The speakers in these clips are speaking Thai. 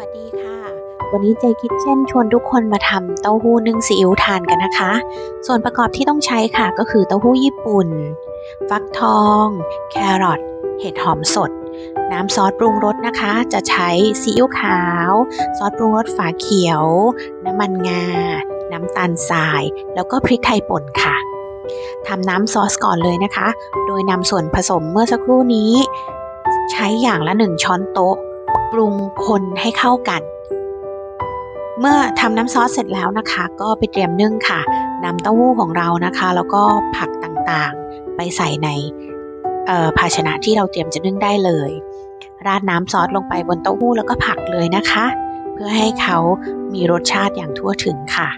วัสดีค่ะ วันนี้เจคิดเช่นชวนทุกคนมาทำเต้าหู้นึ่งซีอิ๊วทานกันนะคะ ส่วนประกอบที่ต้องใช้ค่ะก็คือเต้าหู้ญี่ปุ่น ฟักทอง แครอท เห็ดหอมสด น้ำซอสปรุงรสนะคะ จะใช้ซีอิ๊วขาว ซอสปรุงรสฝาเขียว น้ำมันงา น้ำตาลทราย แล้วก็พริกไทยป่นค่ะทำน้ำซอสก่อนเลยนะคะ โดยนำส่วนผสมเมื่อสักครู่นี้ ใช้อย่างละ 1 ช้อนโต๊ะ ปรุงคนให้เข้ากัน เมื่อทำน้ำซอสเสร็จแล้วนะคะ ก็ไปเตรียมนึ่งค่ะนำเต้าหู้ของเรานะคะ แล้วก็ผักต่างๆไปใส่ในภาชนะที่เราเตรียมจะนึ่งได้เลย ราดน้ำซอสลงไปบนเต้าหู้แล้วก็ผักเลยนะคะ เพื่อให้เขามีรสชาติอย่างทั่วถึงค่ะ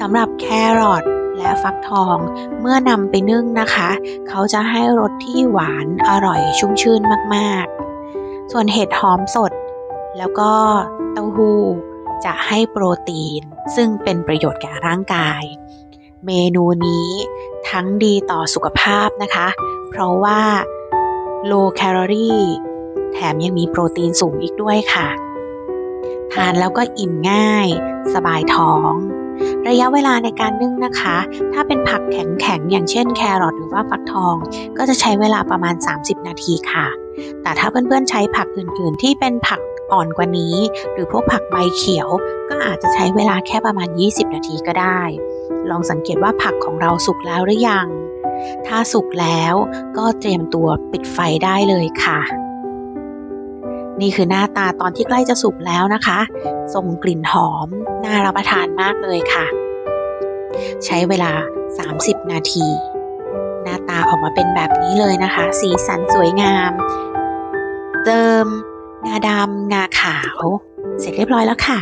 สำหรับแครอทและฟักทองเมื่อนำไปนึ่งนะคะ เขาจะให้รสที่หวานอร่อยชุ่มชื่นมากๆ ส่วนเห็ดหอมสด แล้วก็เต้าหู้จะให้โปรตีน ซึ่งเป็นประโยชน์แก่ร่างกาย เมนูนี้ทั้งดีต่อสุขภาพนะคะ เพราะว่า low calorie แถมยังมีโปรตีนสูงอีกด้วยค่ะ ทานแล้วก็อิ่มง่าย สบายท้อง ระยะเวลาในการนึ่งนะคะ ถ้าเป็นผักแข็งๆ อย่างเช่นแครอทหรือว่าฟักทอง ก็จะใช้เวลาประมาณ 30 นาทีค่ะ แต่ถ้าเพื่อนๆใช้ผักอื่นๆ ที่เป็นผักอ่อนกว่านี้ หรือพวกผักใบเขียว ก็อาจจะใช้เวลาแค่ประมาณ 20 นาทีก็ได้ ลองสังเกตว่าผักของเราสุกแล้วหรือยัง ถ้าสุกแล้วก็เตรียมตัวปิดไฟได้เลยค่ะ นี่คือหน้าตาตอนที่ใกล้จะสุกแล้วนะคะส่งกลิ่นหอมน่ารับประทานมากเลยค่ะ ใช้เวลา 30 นาที หน้าตาออกมาเป็นแบบนี้เลยนะคะ สีสันสวยงาม เติมงาดำงาขาว เสร็จเรียบร้อยแล้วค่ะ